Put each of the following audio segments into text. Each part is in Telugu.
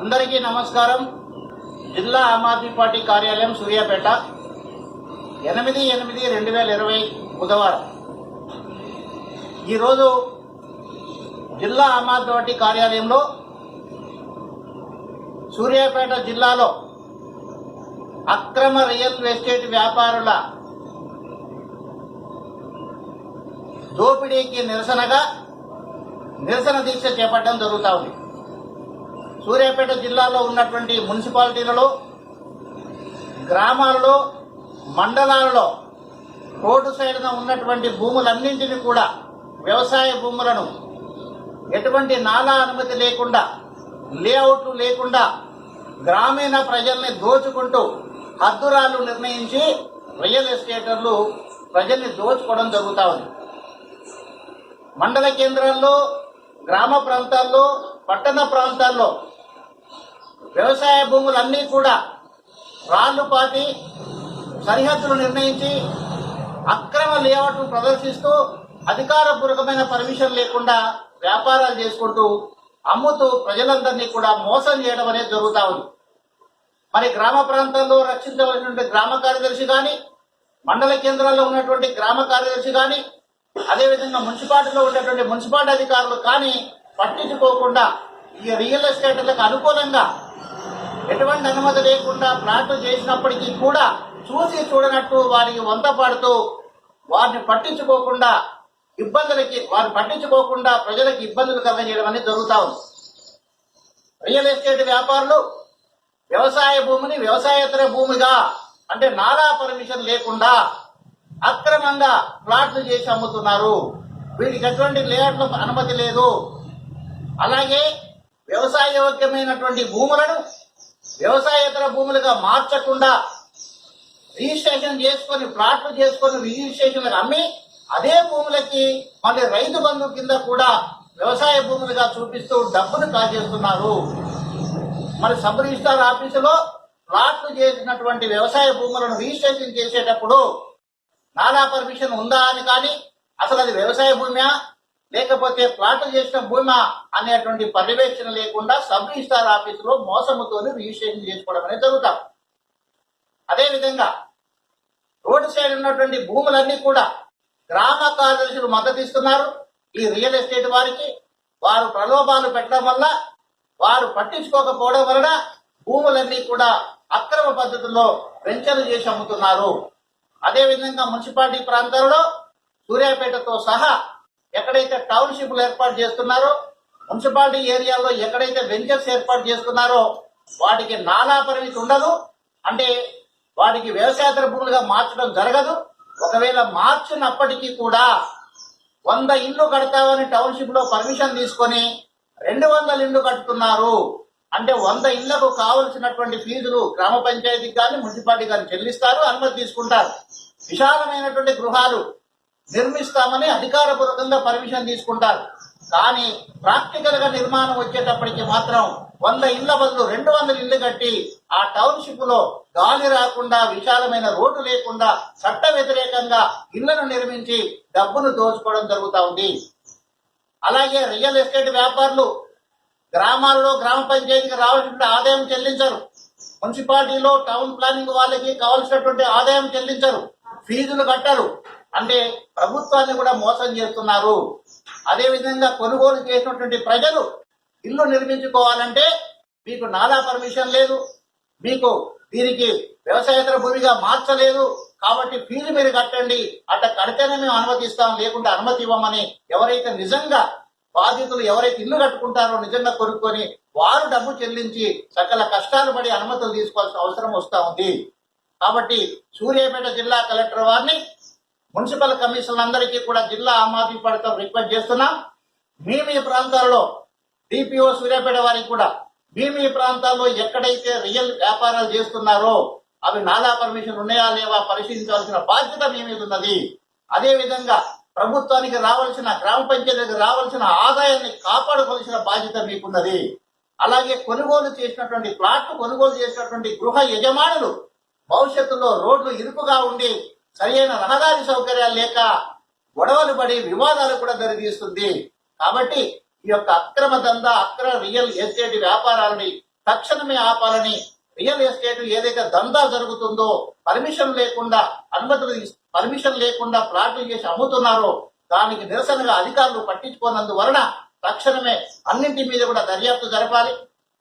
అందరికీ నమస్కారం. జిల్లా ఆమ్ ఆద్మీ పార్టీ కార్యాలయం సూర్యాపేట. ఎనిమిది ఎనిమిది రెండు వేల ఇరవై బుధవారం. ఈరోజు జిల్లా ఆమ్ ఆద్మీ పార్టీ కార్యాలయంలో సూర్యాపేట జిల్లాలో అక్రమ రియల్ ఎస్టేట్ వ్యాపారుల దోపిడీకి నిరసనగా నిరసన దీక్ష చేపట్టడం జరుగుతూ ఉంది. సూర్యాపేట జిల్లాలో ఉన్నటువంటి మున్సిపాలిటీలలో గ్రామాలలో మండలాలలో రోడ్డు సైడ్న ఉన్నటువంటి భూములన్నింటినీ కూడా వ్యవసాయ భూములను ఎటువంటి నాలా అనుమతి లేకుండా లేఅవుట్లు లేకుండా గ్రామీణ ప్రజల్ని దోచుకుంటూ హద్దురాలు నిర్ణయించి రియల్ ఎస్టేటర్లు ప్రజల్ని దోచుకోవడం జరుగుతూ ఉంది. మండల కేంద్రాల్లో గ్రామ ప్రాంతాల్లో పట్టణ ప్రాంతాల్లో వ్యవసాయ భూములన్నీ కూడా రాళ్ళు పాతి సరిహద్దులు నిర్ణయించి అక్రమ లేఅవుట్ ప్రదర్శిస్తూ అధికారపూర్వకమైన పర్మిషన్ లేకుండా వ్యాపారాలు చేసుకుంటూ అమ్ముతూ ప్రజలందరినీ కూడా మోసం చేయడం అనేది జరుగుతూ ఉంది. మరి గ్రామ ప్రాంతాల్లో రక్షించవలసినటువంటి గ్రామ కార్యదర్శి కానీ మండల కేంద్రాల్లో ఉన్నటువంటి గ్రామ కార్యదర్శి కానీ అదేవిధంగా మున్సిపాలిటీలో ఉన్నటువంటి మున్సిపాలిటీ అధికారులు కానీ పట్టించుకోకుండా ఈ రియల్ ఎస్టేట్లకు అనుకూలంగా ఎటువంటి అనుమతి లేకుండా ప్లాట్లు చేసినప్పటికీ కూడా చూసి చూడనట్టు వారికి వంత పాడుతూ వారిని పట్టించుకోకుండా ఇబ్బందులకి వారిని పట్టించుకోకుండా ప్రజలకు ఇబ్బందులు కలగజేయడం అనేది జరుగుతూ ఉంది. రియల్ ఎస్టేట్ వ్యాపారులు వ్యవసాయ భూమిని వ్యవసాయేతర భూమిగా అంటే నాలా పర్మిషన్ లేకుండా అక్రమంగా ప్లాట్లు చేసి అమ్ముతున్నారు. వీరికి ఎటువంటి లేఅట్ల అనుమతి లేదు. అలాగే వ్యవసాయ యోగ్యమైనటువంటి భూములను వ్యవసాయేతర భూములుగా మార్చకుండా రిజిస్ట్రేషన్ చేసుకొని ప్లాట్లు చేసుకొని రిజిస్ట్రేషన్లకు అమ్మి అదే భూములకి మళ్ళీ రైతు బంధు కింద కూడా వ్యవసాయ భూములుగా చూపిస్తూ డబ్బును కాజేస్తున్నారు మరి సబ్ రిజిస్టార్ ఆఫీసులో ప్లాట్లు చేసినటువంటి వ్యవసాయ భూములను రిజిస్ట్రేషన్ చేసేటప్పుడు నాలా పర్మిషన్ ఉందా అని కానీ అసలు అది వ్యవసాయ భూమియా లేకపోతే ప్లాట్లు చేసిన భూమా అనేటువంటి పర్యవేక్షణ లేకుండా సబ్ రిజిస్టార్ ఆఫీసులో మోసముతోని రిజిస్ట్రేషన్ చేసుకోవడం అనేది జరుగుతాం. అదేవిధంగా రోడ్డు సైడ్ ఉన్నటువంటి భూములన్నీ కూడా గ్రామ కార్యదర్శులు మద్దతు ఇస్తున్నారు. ఈ రియల్ ఎస్టేట్ వారికి వారు ప్రలోభాలు పెట్టడం వల్ల వారు పట్టించుకోకపోవడం వలన భూములన్నీ కూడా అక్రమ పద్ధతుల్లో వెంచర్లు చేసి అమ్ముతున్నారు. అదేవిధంగా మున్సిపాలిటీ ప్రాంతాల్లో సూర్యాపేటతో సహా ఎక్కడైతే టౌన్షిప్లు ఏర్పాటు చేస్తున్నారో మున్సిపాలిటీ ఏరియాలో ఎక్కడైతే వెంచర్స్ ఏర్పాటు చేస్తున్నారో వాటికి నానా పరిమితి ఉండదు. అంటే వాటికి వ్యవసాయేతర భూములుగా మార్చడం జరగదు. ఒకవేళ మార్చినప్పటికీ కూడా వంద ఇల్లు కడతామని టౌన్షిప్లో పర్మిషన్ తీసుకొని రెండు వందల ఇల్లు కడుతున్నారు అంటే వంద ఇళ్ళకు కావలసినటువంటి ఫీజులు గ్రామ పంచాయతీకి కానీ మున్సిపాలిటీ కానీ చెల్లిస్తారు అనుమతి తీసుకుంటారు. విశాలమైనటువంటి గృహాలు నిర్మిస్తామని అధికారపూర్వకంగా పర్మిషన్ తీసుకుంటారు. కానీ ప్రాక్టికల్గా నిర్మాణం వచ్చేటప్పటికి మాత్రం వంద ఇళ్ళ బదులు రెండు వందల ఇళ్ళు కట్టి ఆ టౌన్షిప్లో గాలి రాకుండా విశాలమైన రోడ్డు లేకుండా చట్ట వ్యతిరేకంగా ఇళ్ళను నిర్మించి డబ్బును దోచుకోవడం జరుగుతూ ఉంది. అలాగే రియల్ ఎస్టేట్ వ్యాపారులు గ్రామాల్లో గ్రామ పంచాయతీకి రావాల్సిన ఆదాయం చెల్లించరు. మున్సిపాలిటీలో టౌన్ ప్లానింగ్ వాళ్ళకి కావాల్సినటువంటి ఆదాయం చెల్లించరు. ఫీజులు కట్టరు. అంటే ప్రభుత్వాన్ని కూడా మోసం చేస్తున్నారు. అదే విధంగా కొనుగోలు చేసినటువంటి ప్రజలు ఇల్లు నిర్మించుకోవాలంటే మీకు నాలా పర్మిషన్ లేదు. మీకు దీనికి వ్యవసాయేతర భూమిగా మార్చలేదు. కాబట్టి ఫీజు మీరు కట్టండి. అట్లా కడితేనే మేము అనుమతిస్తాం. లేకుంటే అనుమతి ఇవ్వమని ఎవరైతే నిజంగా బాధితులు ఎవరైతే ఇల్లు కట్టుకుంటారో నిజంగా కొనుక్కొని వారు డబ్బు చెల్లించి సకల కష్టాలు పడి అనుమతులు తీసుకోవాల్సిన అవసరం వస్తూ ఉంది. కాబట్టి సూర్యాపేట జిల్లా కలెక్టర్ వారిని మున్సిపల్ కమిషన్ అందరికీ కూడా జిల్లా ఆమ్ ఆద్మీ పార్టీతో రిక్వెస్ట్ చేస్తున్నాం మీ మీ ప్రాంతాల్లో డిపిఓ సూర్యాపేట వారికి కూడా మీ మీ ప్రాంతాల్లో ఎక్కడైతే రియల్ వ్యాపారాలు చేస్తున్నారో అవి నాలా పర్మిషన్ ఉన్నాయా లేవా పరిశీలించాల్సిన బాధ్యత మీ మీద ఉన్నది. అదేవిధంగా ప్రభుత్వానికి రావాల్సిన గ్రామ పంచాయతీకి రావాల్సిన ఆదాయాన్ని కాపాడుకోవాల్సిన బాధ్యత మీకున్నది. అలాగే కొనుగోలు చేసినటువంటి ప్లాట్లు కొనుగోలు చేసినటువంటి గృహ యజమానులు భవిష్యత్తులో రోడ్లు ఇరుకుగా ఉండి సరైన రహదారి సౌకర్యాలు లేక గొడవలు పడి వివాదాలు కూడా దరితీస్తుంది. కాబట్టి ఈ యొక్క అక్రమ దందా అక్రమ రియల్ ఎస్టేట్ వ్యాపారాలని తక్షణమే ఆపాలని రియల్ ఎస్టేట్ ఏదైతే దందా జరుగుతుందో పర్మిషన్ లేకుండా అనుమతులు పర్మిషన్ లేకుండా ప్లాట్లు చేసి అమ్ముతున్నారో దానికి నిరసనగా అధికారులు పట్టించుకోనందువలన తక్షణమే అన్నింటి మీద కూడా దర్యాప్తు జరపాలి.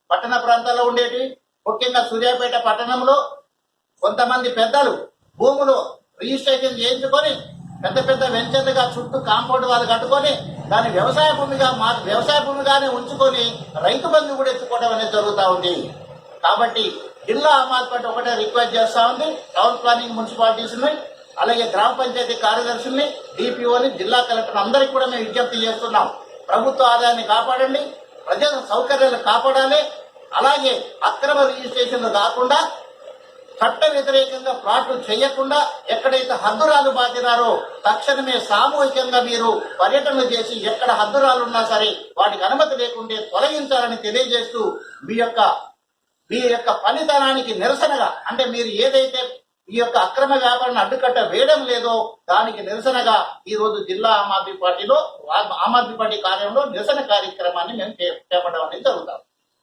పట్టణ ప్రాంతాల్లో ఉండేటివి ముఖ్యంగా సూర్యాపేట పట్టణంలో కొంతమంది పెద్దలు భూములు రిజిస్ట్రేషన్ చేయించుకొని పెద్ద పెద్ద వెంచర్లుగా చుట్టూ కాంపౌండ్ వాళ్ళు కట్టుకొని దాన్ని వ్యవసాయ భూమిగా మా వ్యవసాయ భూమిగానే ఉంచుకొని రైతు బంధు కూడా ఎత్తుకోవడం అనేది జరుగుతూ ఉంది. కాబట్టి జిల్లా ఆమాద్ పార్టీ ఒకటే రిక్వెస్ట్ చేస్తా ఉంది. టౌన్ ప్లానింగ్ మున్సిపాలిటీస్ని అలాగే గ్రామ పంచాయతీ కార్యదర్శుల్ని డిపిఓని జిల్లా కలెక్టర్ అందరికీ కూడా మేము విజ్ఞప్తి చేస్తున్నాం. ప్రభుత్వ ఆదాయాన్ని కాపాడండి ప్రజల సౌకర్యాలు కాపాడాలి. అలాగే అక్రమ రిజిస్ట్రేషన్లు కాకుండా చట్ట వ్యతిరేకంగా ప్లాట్లు చేయకుండా ఎక్కడైతే హద్దురాలు బాధినారో తక్షణమే సామూహికంగా మీరు పర్యటనలు చేసి ఎక్కడ హద్దురాలు ఉన్నా సరే వాటికి అనుమతి లేకుంటే తొలగించాలని తెలియజేస్తూ మీ యొక్క మీ యొక్క పనితనానికి నిరసనగా అంటే మీరు ఏదైతే ఈ యొక్క అక్రమ వ్యాపారాన్ని అడ్డుకట్ట వేయడం లేదో దానికి నిరసనగా ఈ రోజు జిల్లా ఆమ్ ఆద్మీ పార్టీలో ఆమ్ ఆద్మీ పార్టీ కార్యంలో నిరసన కార్యక్రమాన్ని మేము చే- చేపట్టడం అనేది జరుగుతాం.